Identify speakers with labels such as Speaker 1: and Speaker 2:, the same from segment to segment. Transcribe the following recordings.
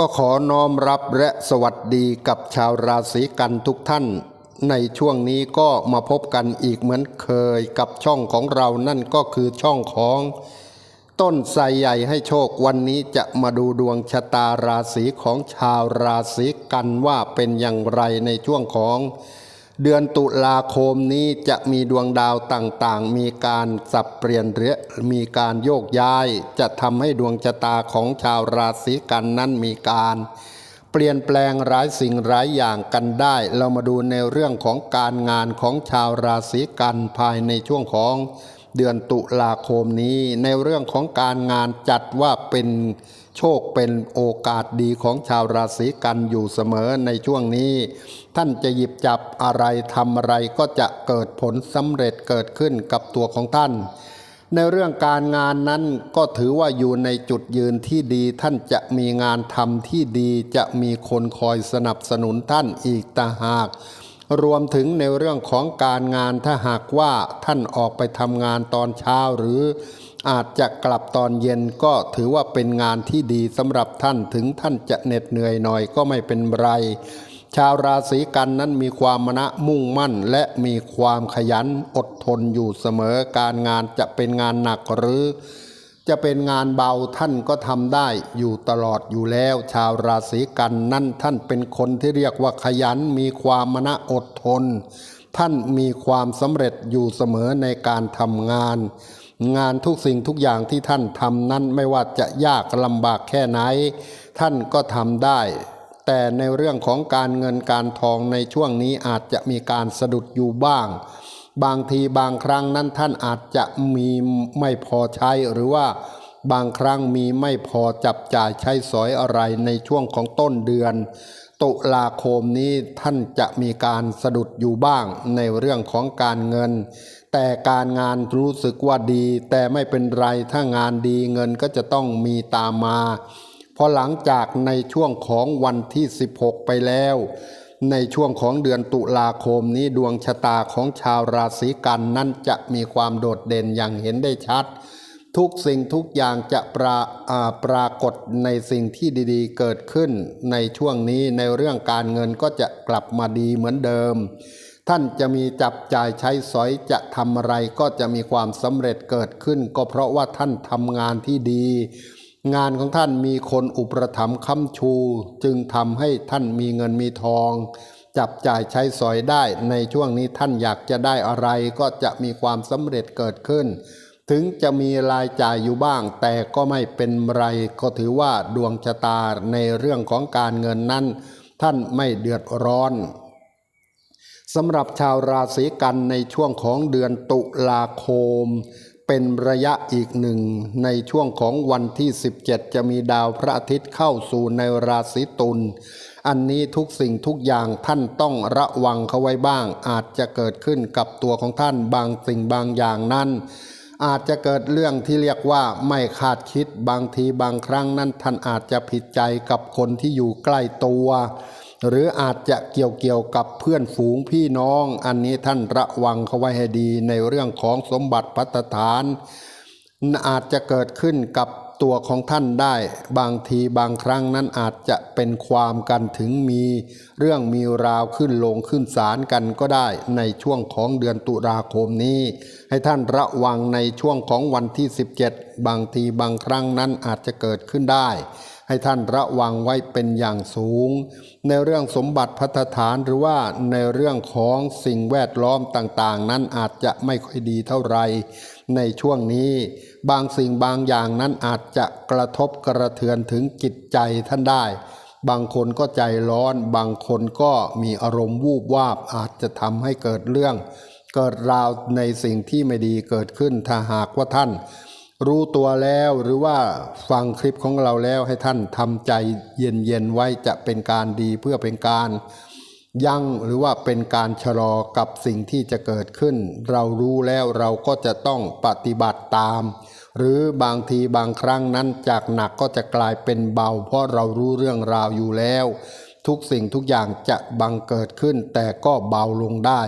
Speaker 1: ก็ขอน้อมรับและสวัสดีกับชาวราศีกันทุกท่าน ในช่วงนี้ก็มาพบกันอีกเหมือนเคยกับช่องของเรานั่นก็คือช่องของ ต้นไทรใหญ่ให้โชควันนี้จะมาดูดวงชะตาราศีของชาวราศีกันว่าเป็นอย่างไรในช่วงของ เดือนตุลาคมนี้จะมีดวงดาวต่างๆ มีการสับเปลี่ยนหรือมีการโยกย้าย จะทำให้ดวงชะตาของชาวราศีกันนั้นมีการ เปลี่ยนแปลงหลายสิ่งหลายอย่างกันได้ เรามาดูในเรื่องของการงานของชาวราศีกันภายในช่วงของเดือนตุลาคมนี้ ในเรื่องของการงานจัดว่าเป็น โชคเป็นโอกาสดีของชาวราศีกันอยู่เสมอในช่วงนี้ ท่านจะหยิบจับอะไรทำอะไรก็จะเกิดผลสำเร็จเกิดขึ้นกับตัวของท่าน ในเรื่องการงานนั้นก็ถือว่าอยู่ในจุดยืนที่ดี ท่านจะมีงานทำที่ดีจะมีคนคอยสนับสนุนท่านอีกต่างหาก รวมถึงในเรื่องของการงานถ้าหากว่าท่านออกไปทำงานตอนเช้าหรืออาจจะกลับตอนเย็นก็ถือว่าเป็นงานที่ดีสำหรับท่านถึงท่านจะเหน็ดเหนื่อยหน่อยก็ไม่เป็นไร ชาวราศีกันนั้นมีความมณะมุ่งมั่น และมีความขยันอดทนอยู่เสมอการงานจะเป็นงานหนักหรือ จะเป็นงานเบาท่านก็ทำได้อยู่ตลอดอยู่แล้ว ชาวราศีกันนั่นท่านเป็นคนที่เรียกว่าขยันมีความมณะอดทน ท่านมีความสำเร็จอยู่เสมอในการทำงาน งานทุกสิ่งทุกอย่างที่ท่านทำนั้นไม่ว่าจะยากลำบากแค่ไหน ท่านก็ทำได้ แต่ในเรื่องของการเงินการทองในช่วงนี้อาจจะมีการสะดุดอยู่บ้าง บางทีบางครั้งนั้นท่านอาจจะมีไม่พอใช้หรือว่าบางครั้งมีไม่พอจับจ่ายใช้สอยอะไรในช่วงของต้นเดือน ตุลาคมนี้ท่านจะมีการสะดุดอยู่บ้างในเรื่องของการเงิน แต่การงานรู้สึกว่าดี แต่ไม่เป็นไรถ้างานดีเงินก็จะต้องมีตามมาพอหลังจากในช่วงของวันที่ 16 ไปแล้ว ในช่วงของเดือนตุลาคมนี้ดวงชะตาของชาวราศีกันนั้นจะมีความโดดเด่นอย่างเห็นได้ชัด ทุกสิ่งทุกอย่างจะปราปรากฏในสิ่งที่ดีๆ เกิดขึ้น ในช่วงนี้ในเรื่องการเงินก็จะกลับมาดีเหมือนเดิม ท่านจะมีจับจ่ายใช้สอยจะทำอะไรก็จะมีความสำเร็จเกิดขึ้น ก็เพราะว่าท่านทำงานที่ดี งานของท่านมีคนอุปถัมภ์ค้ำชู จึงทำให้ท่านมีเงินมีทอง จับจ่ายใช้สอยได้ในช่วงนี้ท่านอยากจะได้อะไรก็จะมีความสำเร็จเกิดขึ้น ถึงจะมีรายจ่ายอยู่บ้าง แต่ก็ไม่เป็นไร ก็ถือว่าดวงชะตาในเรื่องของการเงินนั้น ท่านไม่เดือดร้อนสำหรับชาวราศีกันในช่วงของเดือนตุลาคม เป็นระยะอีกหนึ่ง ในช่วงของวันที่ 17 จะมีดาวพระอาทิตย์เข้าสู่ในราศีตุลอันนี้ทุกสิ่งทุกอย่างท่านต้องระวังเขาไว้บ้าง อาจจะเกิดขึ้นกับตัวของท่านบางสิ่งบางอย่างนั้น อาจจะเกิดเรื่องที่เรียกว่าไม่คาดคิดบางทีบางครั้งนั้นท่านอาจจะผิดใจกับคนที่อยู่ใกล้ตัว หรืออาจจะเกี่ยวเกี่ยวกับเพื่อนฝูงพี่น้อง อันนี้ท่านระวังเขาไว้ให้ดีในเรื่องของสมบัติพัฒฐาน อาจจะเกิดขึ้นกับ ตัวของท่านได้ บางทีบางครั้งนั้นอาจจะเป็นความกันถึงมีเรื่องมีราวขึ้นลงขึ้นศาลกันก็ได้ในช่วงของเดือนตุลาคมนี้ ให้ท่านระวังในช่วงของวันที่ 17 บางทีบางครั้งนั้นอาจจะเกิดขึ้นได้ ให้ท่านระวังไว้เป็นอย่างสูง ในเรื่องสมบัติพัฒฐานหรือว่าในเรื่องของสิ่งแวดล้อมต่างๆ นั้นอาจจะไม่ค่อยดีเท่าไหร่ ในช่วงนี้บางสิ่งบางอย่างนั้นอาจจะกระทบกระเทือนถึงจิตใจท่านได้ บางคนก็ใจร้อน บางคนก็มีอารมณ์วูบวาบอาจจะทำให้เกิดเรื่อง เกิดราวในสิ่งที่ไม่ดีเกิดขึ้นถ้าหากว่าท่าน รู้ตัวแล้วหรือว่าฟังคลิปของเราแล้วให้ท่านทำใจเย็นๆไว้จะเป็นการดีเพื่อเป็นการ ยั้งหรือว่าเป็นการชะลอกับสิ่งที่จะเกิดขึ้น เรารู้แล้วเราก็จะต้องปฏิบัติตาม หรือบางทีบางครั้งนั้นจากหนักก็จะกลายเป็นเบา เพราะเรารู้เรื่องราวอยู่แล้ว ทุกสิ่งทุกอย่างจะบังเกิดขึ้น แต่ก็เบาลงได้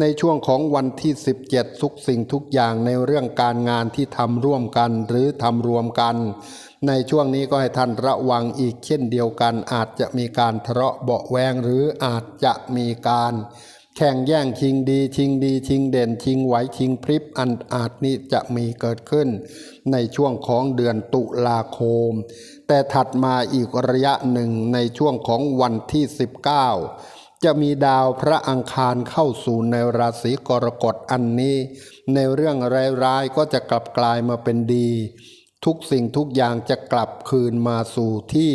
Speaker 1: ในช่วงของวันที่ 17 ทุกสิ่งทุกอย่างในเรื่องการงานที่ทำร่วมกันหรือทำรวมกัน ในช่วงนี้ก็ให้ท่านระวังอีกเช่นเดียวกัน อาจจะมีการทะเลาะเบาแวงหรืออาจจะมีการแข่งแย่งชิงดี ชิงดีชิงเด่นชิงไหวชิงพริบอันอาจนี้จะมีเกิดขึ้น ในช่วงของเดือนตุลาคม แต่ถัดมาอีกระยะหนึ่งในช่วงของวันที่ 19 จะมีดาวพระอังคารเข้าสู่ในราศีกรกฎอันนี้ ในเรื่องร้ายๆก็จะกลับกลายมาเป็นดี ทุกสิ่งทุกอย่างจะกลับคืนมาสู่ที่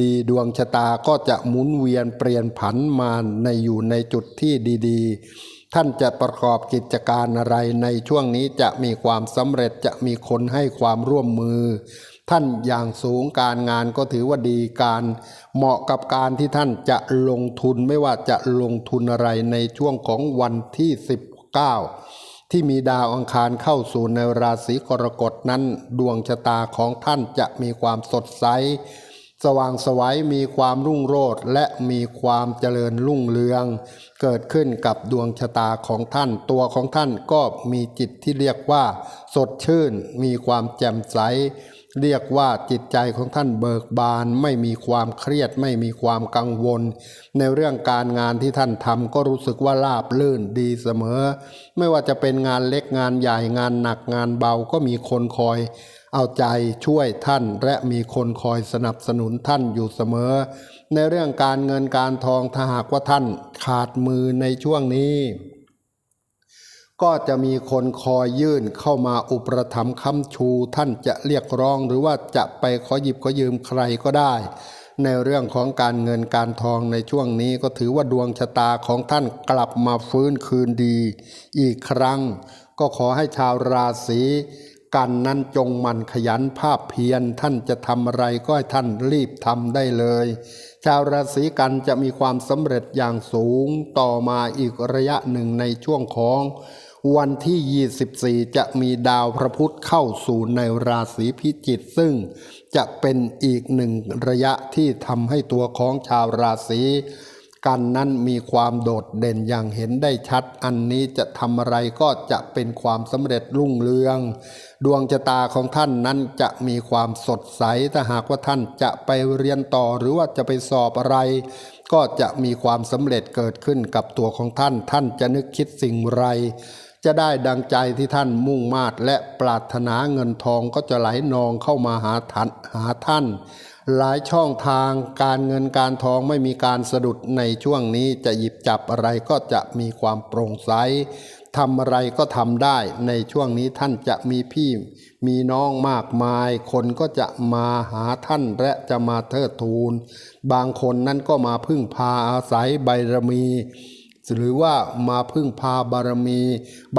Speaker 1: ดีๆดวงชะตาก็จะหมุนเวียนเปลี่ยนผันมาในอยู่ในจุดที่ดี ๆ ท่านจะประกอบกิจการอะไรในช่วงนี้จะมีความสำเร็จจะมีคนให้ความร่วมมือ ท่านอย่างสูงการงานก็ถือว่าดีการเหมาะกับการที่ท่านจะลงทุนไม่ว่าจะลงทุนอะไรในช่วงของวันที่ 19 ที่มีดาวอังคารเข้าสู่ในราศีกรกฎนั้น ดวงชะตาของท่านจะมีความสดใส สว่างไสวัยมีความรุ่งโรจน์และมีความเจริญรุ่งเรือง เกิดขึ้นกับดวงชะตาของท่าน ตัวของท่านก็มีจิตที่เรียกว่า สดชื่น มีความแจ่มใส เรียกว่าจิตใจของท่านเบิกบาน ไม่มีความเครียดไม่มีความกังวล ในเรื่องการงานที่ท่านทำก็รู้สึกว่าราบลื่นดีเสมอ ไม่ว่าจะเป็นงานเล็กงานใหญ่งานหนักงานเบาก็มีคนคอย เอาใจช่วยท่านและมีคนคอยสนับสนุนท่านอยู่เสมอ ในเรื่องการเงินการทองถ้าหากว่าท่านขาดมือในช่วงนี้ ก็จะมีคนคอยยื่นเข้ามาอุปถัมภ์ค้ำชู ท่านจะเรียกร้องหรือว่าจะไปขอหยิบขอยืมใครก็ได้ ในเรื่องของการเงินการทองในช่วงนี้ก็ถือว่าดวงชะตาของท่านกลับมาฟื้นคืนดี อีกครั้ง ก็ขอให้ชาวราศีกันนั้นจงมันขยันภาพเพียรท่านจะทำอะไรก็ให้ท่านรีบทำได้เลย ชาวราศีกันจะมีความสำเร็จอย่างสูงต่อมาอีกระยะหนึ่งในช่วงของ วันที่ 24 จะมีดาวพระพุธเข้าสู่ในราศีพิจิกซึ่งจะเป็นอีกหนึ่งระยะที่ทำให้ตัวของชาวราศีกันนั้นมีความโดดเด่นอย่างเห็นได้ชัด อันนี้จะทำอะไรก็จะเป็นความสำเร็จรุ่งเรือง ดวงชะตาของท่านนั้นจะมีความสดใสถ้าหากว่าท่านจะไปเรียนต่อหรือว่าจะไปสอบอะไร ก็จะมีความสำเร็จเกิดขึ้นกับตัวของท่าน ท่านจะนึกคิดสิ่งไร จะได้ดังใจที่ท่านมุ่งมาตและปรารถนาเงินทองก็จะไหลนองเข้ามาหาท่านหาท่าน หลายช่องทางการเงินการทองไม่มีการสะดุดในช่วงนี้จะหยิบจับอะไรก็จะมีความโปร่งใสทำอะไรก็ทำได้ในช่วงนี้ท่านจะมีพี่ มีน้องมากมาย คนก็จะมาหาท่านและจะมาเทิดทูน บางคนนั้นก็มาพึ่งพาอาศัยใบารมี หรือว่ามาพึ่งพาบารมี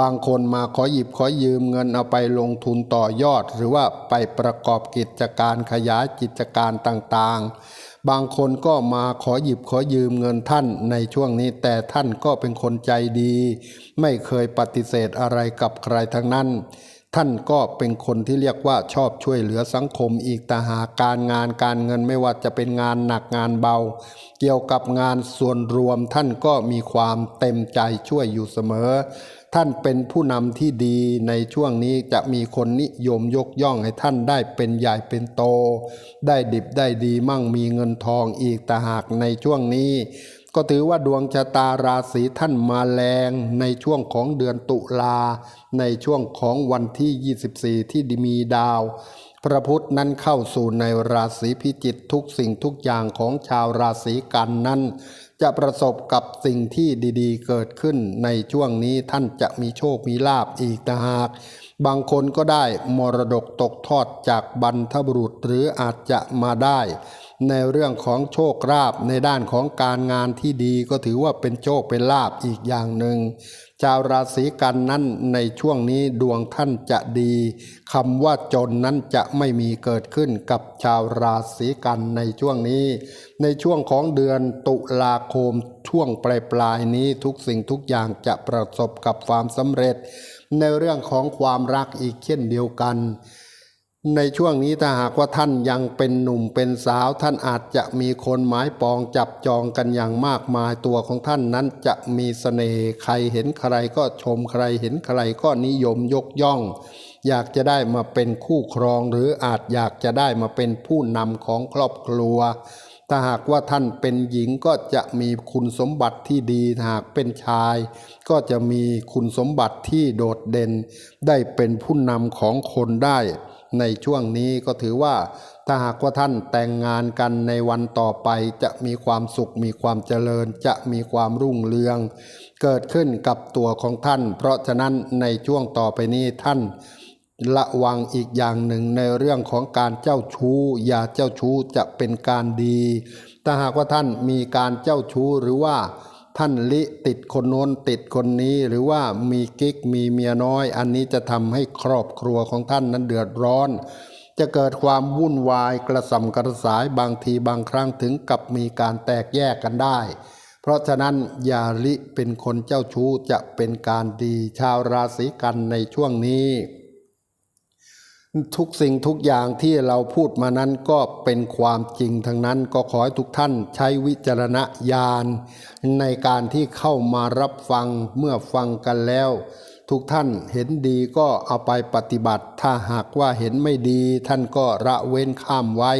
Speaker 1: บางคนมาขอหยิบขอยืมเงินเอาไปลงทุนต่อยอด หรือว่าไปประกอบกิจการขยายกิจการต่างๆ บางคนก็มาขอหยิบขอยืมเงินท่านในช่วงนี้ แต่ท่านก็เป็นคนใจดี ไม่เคยปฏิเสธอะไรกับใครทั้งนั้น ท่านก็เป็นคนที่เรียกว่าชอบช่วยเหลือสังคมอีกแต่หากการงานการเงินไม่ว่าจะเป็นงานหนักงานเบา เกี่ยวกับงานส่วนรวมท่านก็มีความเต็มใจช่วยอยู่เสมอ ท่านเป็นผู้นำที่ดีในช่วงนี้จะมีคนนิยมยกย่องให้ท่านได้เป็นใหญ่เป็นโต ได้ดิบได้ดีมั่งมีเงินทองอีกแต่หากในช่วงนี้ ก็ถือว่าดวงชะตาราศีท่านมาแรงในช่วงของเดือนตุลา ในช่วงของวันที่ 24 ที่มีดาว พระพุธนั้นเข้าสู่ในราศีพิจิกทุกสิ่งทุกอย่างของชาวราศีกันนั้น จะประสบกับสิ่งที่ดีๆ เกิดขึ้นในช่วงนี้ท่านจะมีโชคมีลาบอีกต่างหากบางคนก็ได้มรดกตกทอดจากบรรพบุรุษหรืออาจจะมาได้ ในเรื่องของโชคลาภในด้านของการงานที่ดีก็ถือว่าเป็นโชคเป็นลาภอีกอย่างหนึ่งชาวราศีกันนั้นในช่วงนี้ดวงท่านจะดีคำว่าจนนั้นจะไม่มีเกิดขึ้นกับชาวราศีกันในช่วงนี้ ในช่วงของเดือนตุลาคมช่วงปลายปลายนี้ทุกสิ่งทุกอย่างจะประสบกับความสำเร็จ ในเรื่องของความรักอีกเช่นเดียวกัน ในช่วงนี้ถ้าหากว่าท่านยังเป็นหนุ่มเป็นสาวท่านอาจจะมีคนหมายปองจับจองกันอย่างมากมายตัวของท่านนั้นจะมีเสน่ห์ใครเห็นใครก็ชมใครเห็นใครก็นิยมยกย่อง อยากจะได้มาเป็นคู่ครองหรืออาจอยากจะได้มาเป็นผู้นำของครอบครัว ถ้าหากว่าท่านเป็นหญิงก็จะมีคุณสมบัติที่ดีหากเป็นชาย ก็จะมีคุณสมบัติที่โดดเด่น ได้เป็นผู้นำของคนได้ ในช่วงนี้ก็ถือว่า ถ้าหากว่าท่านแต่งงานกันในวันต่อไปจะมีความสุขมีความเจริญ จะมีความรุ่งเรือง เกิดขึ้นกับตัวของท่าน เพราะฉะนั้นในช่วงต่อไปนี้ท่านระวังอีกอย่างหนึ่งในเรื่องของการเจ้าชู้อย่าเจ้าชู้จะเป็นการดี ถ้าหากว่าท่านมีการเจ้าชู้หรือว่า ท่านลิติดคนโน้นติดคนนี้หรือว่ามีกิ๊กมีเมียน้อย อันนี้จะทำให้ครอบครัวของท่านนั้นเดือดร้อน จะเกิดความวุ่นวายกระสำกระสายบางทีบางครั้งถึงกับมีการแตกแยกกันได้ เพราะฉะนั้นอย่าลิเป็นคนเจ้าชู้จะเป็นการดีชาวราศีกันในช่วงนี้ ทุกสิ่งทุกอย่างที่เราพูดมานั้นก็เป็นความจริงทั้งนั้นก็ขอให้ทุกท่านใช้วิจารณญาณในการที่เข้ามารับฟังเมื่อฟังกันแล้ว ทุกท่านเห็นดีก็เอาไปปฏิบัติ ถ้าหากว่าเห็นไม่ดีท่านก็ระเว้นข้ามไว้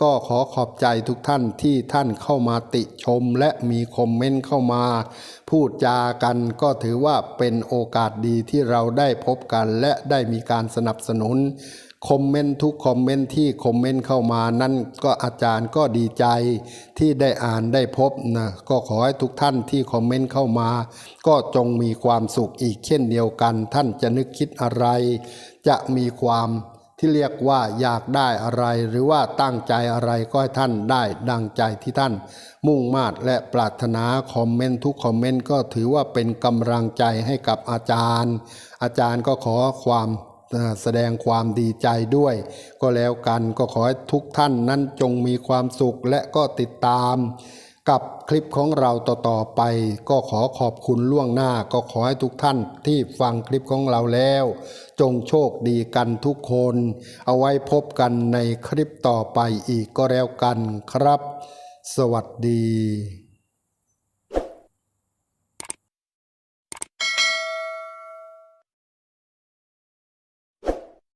Speaker 1: ก็ขอขอบใจทุกท่านที่ท่านเข้ามาติชมและมีคอมเมนต์เข้ามา พูดจากันก็ถือว่าเป็นโอกาสดีที่เราได้พบกัน และได้มีการสนับสนุนคอมเมนต์ทุกคอมเมนต์ที่คอมเมนต์เข้ามานั่นก็อาจารย์ก็ดีใจที่ได้อ่านได้พบนะก็ขอให้ทุกท่านที่คอมเมนต์เข้ามา ก็จงมีความสุขอีกเช่นเดียวกัน ท่านจะนึกคิดอะไร จะมีความ ที่เรียกว่าอยากได้อะไรหรือว่าตั้งใจอะไรก็ให้ท่านได้ดังใจที่ท่าน มุ่งมาดและปรารถนาคอมเมนต์ทุกคอมเมนต์ก็ถือว่าเป็นกำลังใจให้กับอาจารย์ อาจารย์ก็ขอความแสดงความดีใจด้วย ก็แล้วกันก็ขอให้ทุกท่านนั้นจงมีความสุขและก็ติดตาม กับคลิปของเราต่อๆไป ก็ขอขอบคุณล่วงหน้าก็ขอให้ทุกท่านที่ฟังคลิปของเราแล้ว จงโชคดีกันทุกคน เอาไว้พบกันในคลิปต่อไปอีกก็แล้วกันครับ สวัสดี